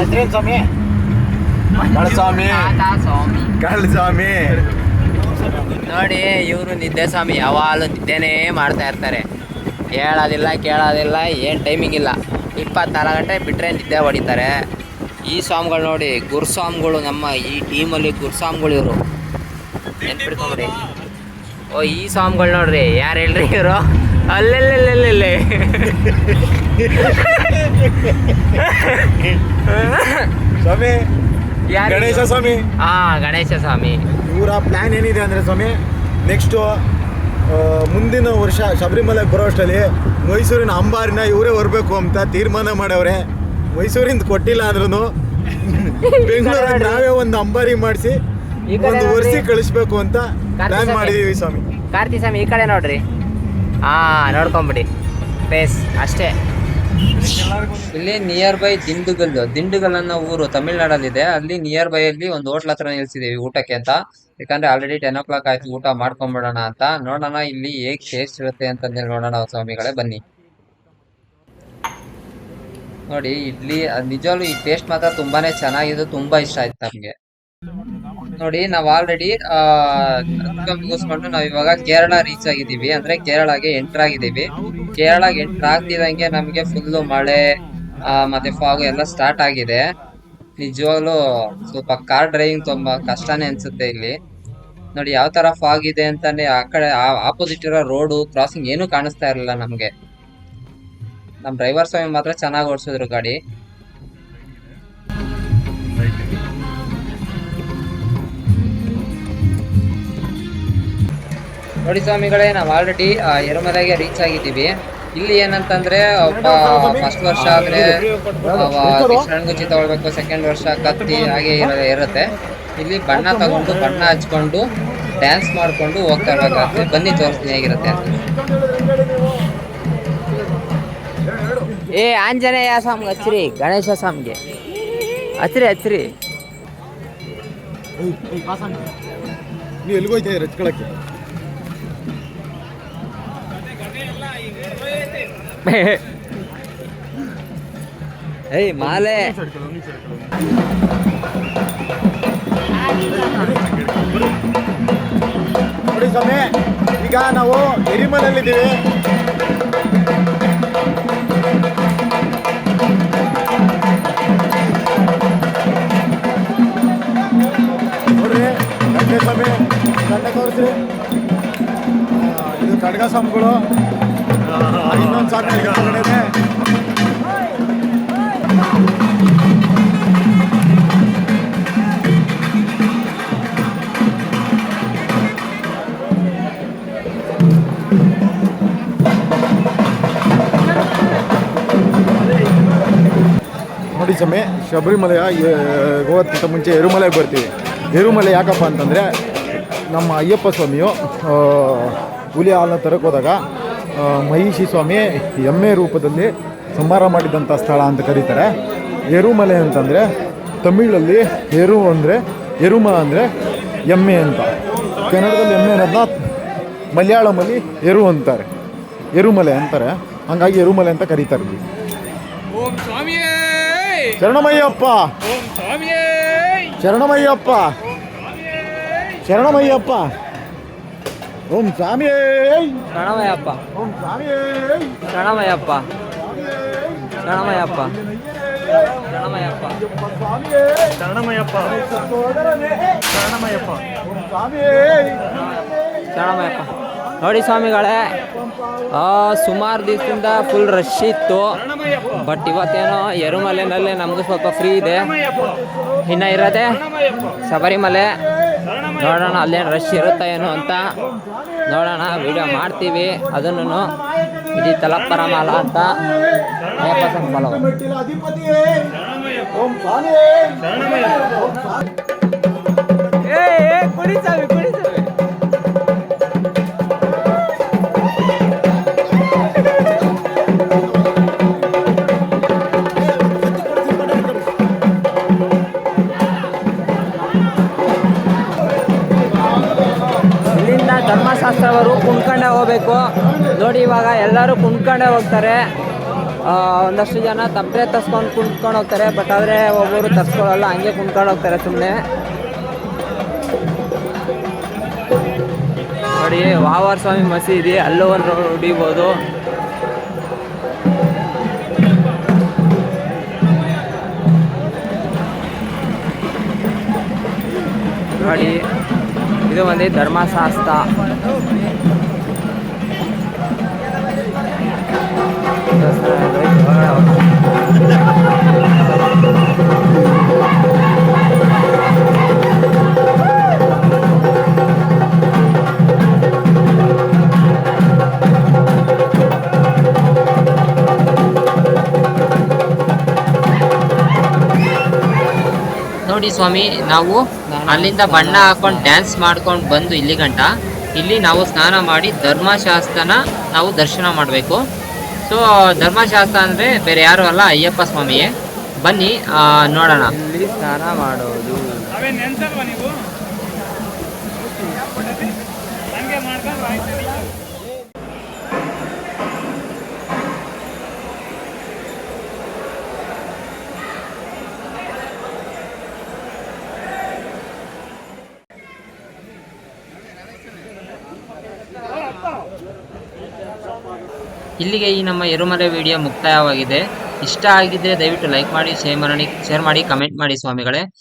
ಸ್ವಾಮಿ ಕಳಸ್ವಾಮಿ. ಸ್ವಾಮಿ ಕಳಸ್ವಾಮಿ. ನೋಡಿ, ಇವರು ನಿದ್ದೆ ಸ್ವಾಮಿ ಯಾವಾಗಲೂ ನಿದ್ದೆನೇ ಮಾಡ್ತಾ ಇರ್ತಾರೆ. ಹೇಳೋದಿಲ್ಲ ಕೇಳೋದಿಲ್ಲ, ಏನು ಟೈಮಿಂಗ್ ಇಲ್ಲ. ಇಪ್ಪತ್ನಾಲ್ಕು ಗಂಟೆ ಬಿಟ್ಟರೆ ನಿದ್ದೆ ಹೊಡಿತಾರೆ. ಈ ಸ್ವಾಮಿಗಳು ನೋಡಿ, ಗುರುಸ್ವಾಮಿಗಳು ನಮ್ಮ ಈ ಟೀಮಲ್ಲಿ ಗುರುಸ್ವಾಮಿಗಳು ಇವರು. ನೆನ್ಪಿಡ್ಕೊಂಬಿಡಿ ಓ, ಈ ಸ್ವಾಮಿಗಳು ನೋಡ್ರಿ, ಯಾರು ಹೇಳ್ರಿ ಇವರು? ಅಲ್ಲೆಲ್ಲೆಲ್ಲೆಲ್ಲೆಲ್ಲೆ ಸ್ವಾಮಿ ಯಾರು ಗಣೇಶ ಸ್ವಾಮಿ. ಹಾ ಗಣೇಶ ಸ್ವಾಮಿ. ಇವರ ಪ್ಲಾನ್ ಏನಿದೆ ಅಂದ್ರೆ ಸ್ವಾಮಿ ನೆಕ್ಸ್ಟ್ ಮುಂದಿನ ವರ್ಷ ಶಬರಿಮಲೆ ಬರೋ ಅಷ್ಟರಲ್ಲಿ ಮೈಸೂರಿನ ಅಂಬಾರಿನ ಇವರೇ ಬರಬೇಕು ಅಂತ ತೀರ್ಮಾನ ಮಾಡವ್ರೆ. ಮೈಸೂರಿಂದ ಕೊಟ್ಟಿಲ್ಲ ಅಂದ್ರೂ ಬೆಂಗಳೂರಲ್ಲಿ ನಾವೇ ಒಂದು ಅಂಬಾರಿ ಮಾಡಿಸಿ ಒಂದು ವರ್ಷ ಕಳಿಸ್ಬೇಕು ಅಂತ ಪ್ಲಾನ್. ಮಾಡಿದೀವಿ ಸ್ವಾಮಿ. ಕಾರ್ತಿ ಸ್ವಾಮಿ ಈ ಕಡೆ ನೋಡ್ರಿ. ಹಾ ನೋಡ್ಕೊಂಬಿಡಿ. ಬೇಸ್ ಅಷ್ಟೇ. ಇಲ್ಲಿ ನಿಯರ್ ಬೈ ದಿಂಡುಗಲ್ ದಿಂಡುಗಲ್ ಅನ್ನೋ ಊರು ತಮಿಳ್ನಾಡಲ್ಲಿದೆ. ಅಲ್ಲಿ ನಿಯರ್ ಬೈ ಅಲ್ಲಿ ಒಂದು ಹೋಟ್ಲ್ ಹತ್ರ ನಿಲ್ಸಿದೀವಿ ಊಟಕ್ಕೆ ಅಂತ. ಯಾಕಂದ್ರೆ ಆಲ್ರೆಡಿ ಟೆನ್ ಓ ಕ್ಲಾಕ್ ಆಯ್ತು ಊಟ ಮಾಡ್ಕೊಂಡ್ಬಿಡೋಣ ಅಂತ. ನೋಡೋಣ ಇಲ್ಲಿ ಹೇಗ್ ಟೇಸ್ಟ್ ಇರುತ್ತೆ ಅಂತ ನೋಡೋಣ ಸ್ವಾಮಿಗಳೇ, ಬನ್ನಿ. ನೋಡಿ, ಇಡ್ಲಿ, ನಿಜವಾಗ್ಲೂ ಈ ಟೇಸ್ಟ್ ಮಾತ್ರ ತುಂಬಾನೇ ಚೆನ್ನಾಗಿದೆ ತುಂಬಾ ಇಷ್ಟ ಆಯ್ತು ನಮ್ಗೆ. ನೋಡಿ, ನಾವ್ ಆಲ್ರೆಡಿ ಮುಗಿಸ್ಕೊಂಡು ನಾವ್ ಇವಾಗ ಕೇರಳ ರೀಚ್ ಆಗಿದೀವಿ ಅಂದ್ರೆ ಕೇರಳಗೆ ಎಂಟರ್ ಆಗಿದೀವಿ ಕೇರಳಗೆ ಎಂಟರ್ ಆಗ್ತಿದಂಗೆ ನಮ್ಗೆ ಫುಲ್ ಮಳೆ ಮತ್ತೆ ಫಾಗ್ ಎಲ್ಲ ಸ್ಟಾರ್ಟ್ ಆಗಿದೆ. ನಿಜವಾಗ್ಲೂ ಸ್ವಲ್ಪ ಕಾರ್ ಡ್ರೈವಿಂಗ್ ತುಂಬಾ ಕಷ್ಟನೇ ಅನ್ಸುತ್ತೆ ಇಲ್ಲಿ. ನೋಡಿ, ಯಾವ ತರ ಫಾಗ್ ಇದೆ ಅಂತಾನೆ ಆ ಕಡೆ ಆಪೋಸಿಟ್ ಇರೋ ರೋಡು ಕ್ರಾಸಿಂಗ್ ಏನು ಕಾಣಿಸ್ತಾ ಇರಲಿಲ್ಲ ನಮ್ಗೆ. ನಮ್ ಡ್ರೈವರ್ ಸ್ವಾಮಿ ಮಾತ್ರ ಚೆನ್ನಾಗಿ ಓಡಿಸಿದ್ರು ಗಾಡಿ. ನೋಡಿ ಸ್ವಾಮಿಗಳೇ ನಾವು ಆಲ್ರೆಡಿ ಎರಮಲೆಗೆ ರೀಚ್ ಆಗಿದ್ದೀವಿ. ಇಲ್ಲಿ ಏನಂತಂದ್ರೆ ಫಸ್ಟ್ ವರ್ಷ ಆದ್ರೆ ಶರಣಗುಚ್ಚಿ ತಗೊಳ್ಬೇಕು ಸೆಕೆಂಡ್ ವರ್ಷ ಕತ್ತಿ ಹಾಗೆ ಇರ- ಇರುತ್ತೆ. ಇಲ್ಲಿ ಬಣ್ಣ ತಗೊಂಡು ಬಣ್ಣ ಹಚ್ಕೊಂಡು ಡ್ಯಾನ್ಸ್ ಮಾಡಿಕೊಂಡು ಹೋಗ್ತಾ ಇರಬೇಕಾಗ್ತದೆ. ಬನ್ನಿ ತೋರಿಸ್ತೀನಿ ಹೇಗಿರುತ್ತೆ ಅಂತ. ಏ ಆಂಜನೇಯ ಸ್ವಾಮಿಗೆ ಹಚ್ಚ್ರಿ ಗಣೇಶ ಸ್ವಾಮಿಗೆ. ಹಚ್ಚ್ರಿ ಹಚ್ಚ್ರಿ. ನೀ ಎಲ್ಲಿಗೋಯ್ತಾ ಏಯ್ ಮಾಲೆ. ನೋಡಿ ಸ್ವಾಮಿ ಈಗ ನಾವು ಎರಿಮಲಲ್ಲಿದ್ದೀವಿ ನೋಡ್ರಿ ಗಂಟೆ ಸ್ವಾಮಿ ಗಂಟೆ ತೋರಿಸ್ರಿ ಆ, ಇದು ಕಡ್ಗ ಸ್ವಾಮಿಗಳು ಇನ್ನೊಂದು ಸಾಕು ನೋಡಿ ಸ್ವಾಮಿ, ಶಬರಿಮಲೆಯ ಹೋಗೋದಕ್ಕಿಂತ ಮುಂಚೆ ಎರುಮಲೆಗೆ ಬರ್ತೀವಿ. ಎರುಮಲೆ ಯಾಕಪ್ಪ ಅಂತಂದರೆ ನಮ್ಮ ಅಯ್ಯಪ್ಪ ಸ್ವಾಮಿಯು ಹುಲಿ ಹಾಲನ್ನ ತರಕ್ಕೆ ಹೋದಾಗ ಮಹಿಷಿ ಸ್ವಾಮಿ ಎಮ್ಮೆ ರೂಪದಲ್ಲಿ ಸಂಹಾರ ಮಾಡಿದಂಥ ಸ್ಥಳ ಅಂತ ಕರೀತಾರೆ. ಎರುಮಲೆ ಅಂತಂದರೆ ತಮಿಳಲ್ಲಿ ಎರು ಅಂದರೆ ಎರುಮ ಅಂದರೆ ಎಮ್ಮೆ ಅಂತ. ಕನ್ನಡದಲ್ಲಿ ಎಮ್ಮೆ ಅನ್ನೋದನ್ನ ಮಲಯಾಳಮಲ್ಲಿ ಎರು ಅಂತಾರೆ. ಎರುಮಲೆ ಅಂತಾರೆ. ಹಂಗಾಗಿ ಎರುಮಲೆ ಅಂತ ಕರೀತಾರೆ ಶರಣಮಯ್ಯಪ್ಪ! ಶರಣಮಯ್ಯಪ್ಪ! ಶರಣಮಯ್ಯಪ್ಪ! ಓಂ ಸ್ವಾಮಿಯೇ. ಪ್ರಣಮಯಪ್ಪ ಓಂ ಸ್ವಾಮಿಯೇ. ಪ್ರಣಮಯಪ್ಪ ಪ್ರಣಮಯಪ್ಪ ಪ್ರಣಮಯಪ್ಪ ನೋಡಿ ಸ್ವಾಮಿಗಳೇ ಸುಮಾರು ದಿವಸದಿಂದ ಫುಲ್ ರಶ್ ಇತ್ತು. ಬಟ್ ಇವತ್ತೇನೋ ಎರುಮಲೆನಲ್ಲಿ ನಮಗೂ ಸ್ವಲ್ಪ ಫ್ರೀ ಇದೆ. ಇನ್ನು ಇರೋದೆ ಶಬರಿಮಲೆ. ನೋಡೋಣ ಅಲ್ಲೇನು ರಶ್ ಇರುತ್ತಾ ಏನೋ ಅಂತ. ನೋಡೋಣ ವಿಡಿಯೋ ಮಾಡ್ತೀವಿ ಅದನ್ನು ಇದು ತಲಪ್ಪರಮಾಲ ಅಂತ ಅಯ್ಯಪ್ಪ ಸ್ವಾಮಿ follower. ಮೆಟ್ಟಿಲ ಅಧಿಪತಿಯೇ ಓಂ ಸ್ವಾಮಿಯೇ ಏ ಏ, ಕುಡಿ ಸ್ವಾಮಿ ಧರ್ಮಶಾಸ್ತ್ರವರು ಕುಣ್ಕೊಂಡೇ ಹೋಗ್ಬೇಕು. ನೋಡಿ, ಇವಾಗ ಎಲ್ಲರೂ ಕುಣ್ಕೊಂಡೇ ಹೋಗ್ತಾರೆ. ಒಂದಷ್ಟು ಜನ ತಪ್ಪೇ ತರ್ಸ್ಕೊಂಡು ಕುಂತ್ಕೊಂಡು ಹೋಗ್ತಾರೆ. ಬಟ್ ಆದರೆ ಒಬ್ಬರು ತರ್ಸ್ಕೊಳ್ಳಲ್ಲ, ಹಂಗೆ ಕುಂತ್ಕೊಂಡು ಹೋಗ್ತಾರೆ ಸುಮ್ಮನೆ ನೋಡಿ ವಾವಾರ ಸ್ವಾಮಿ ಮಸೀದಿ ಅಲ್ಲೂ ಒಂದು ಹೊಡಿಬೋದು. ನೋಡಿ ಇದು ಒಂದು ಧರ್ಮಶಾಸ್ತ್ರ. ನೋಡಿ ಸ್ವಾಮಿ ನಾವು ಅಲ್ಲಿಂದ ಬಣ್ಣ ಹಾಕೊಂಡು ಡ್ಯಾನ್ಸ್ ಮಾಡ್ಕೊಂಡು ಬಂದು ಇಲ್ಲಿ ಗಂಟ ಇಲ್ಲಿ ನಾವು ಸ್ನಾನ ಮಾಡಿ ಧರ್ಮಶಾಸ್ತ್ರನ ನಾವು ದರ್ಶನ ಮಾಡಬೇಕು. ಸೊ ಧರ್ಮಶಾಸ್ತ್ರ ಅಂದರೆ ಬೇರೆ ಯಾರು ಅಲ್ಲ ಅಯ್ಯಪ್ಪ ಸ್ವಾಮಿಯೇ. ಬನ್ನಿ ನೋಡೋಣ. ಇಲ್ಲಿ ಸ್ನಾನ ಮಾಡೋದು. ಮಾಡ್ಕೊಂಡು ಇಲ್ಲಿಗೆ ಈ ನಮ್ಮ ಎರುಮಲೆ ವಿಡಿಯೋ ಮುಕ್ತಾಯವಾಗಿದೆ. ಇಷ್ಟ ಆಗಿದ್ರೆ ದಯವಿಟ್ಟು ಲೈಕ್ ಮಾಡಿ ಶೇರ್ ಮಾಡಿ ಶೇರ್ ಮಾಡಿ ಕಮೆಂಟ್ ಮಾಡಿ ಸ್ವಾಮಿಗಳೇ.